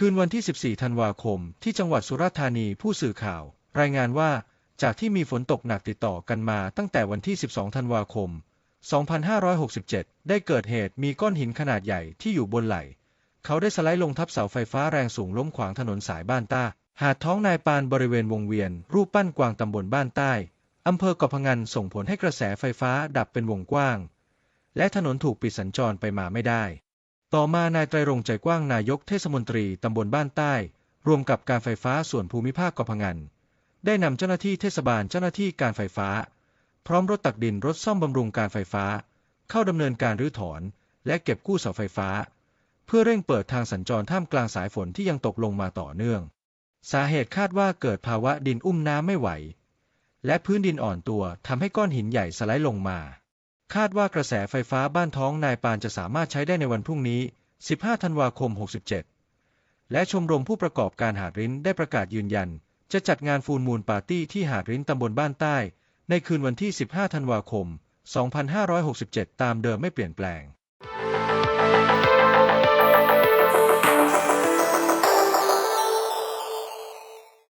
คืนวันที่ 14 ธันวาคม ที่จังหวัดสุราษฎร์ธานีผู้สื่อข่าว รายงานว่า จากที่มีฝนตกหนักติดต่อกันมาตั้งแต่วันที่ 12 ธันวาคม 2567 ได้เกิดเหตุมีก้อนหินขนาดใหญ่ที่อยู่บนไหล่เขาได้สไลด์ลงทับเสาไฟฟ้าแรงสูงล้มขวางถนนสายบ้านต้าหาดท้องนายปานบริเวณวงเวียน รูปปั้นกวางตำบลบ้านใต้อำเภอเกาะพงันส่งผลให้กระแสไฟฟ้าดับเป็นวงกว้าง และถนนถูกปิดสัญจรไปมาไม่ได้ ต่อมานายไตรรงใจกว้างนายกเทศมนตรีตำบลบ้านใต้ รวมกับการไฟฟ้าส่วนภูมิภาคกพะงันได้นำเจ้าหน้าที่เทศบาลเจ้าหน้าที่การไฟฟ้า พร้อมรถตักดินรถซ่อมบำรุงการไฟฟ้า เข้าดำเนินการรื้อถอน และเก็บกู้เสาไฟฟ้า เพื่อเร่งเปิดทางสัญจรท่ามกลางสายฝนที่ยังตกลงมาต่อเนื่อง สาเหตุคาดว่าเกิดภาวะดินอุ้มน้ำไม่ไหว และพื้นดินอ่อนตัวทำให้ก้อนหินใหญ่สไลด์ลงมา คาดว่ากระแสไฟฟ้าบ้านท้องนายปานจะสามารถใช้ได้ในวันพรุ่งนี้ 15 ธันวาคม 67 และชมรมผู้ประกอบการหาดริ้นได้ประกาศยืนยัน จะจัดงานฟูลมูลปาร์ตี้ที่หาดริ้นตำบลบ้านใต้ ในคืนวันที่ 15 ธันวาคม 2567 ตามเดิมไม่เปลี่ยนแปลง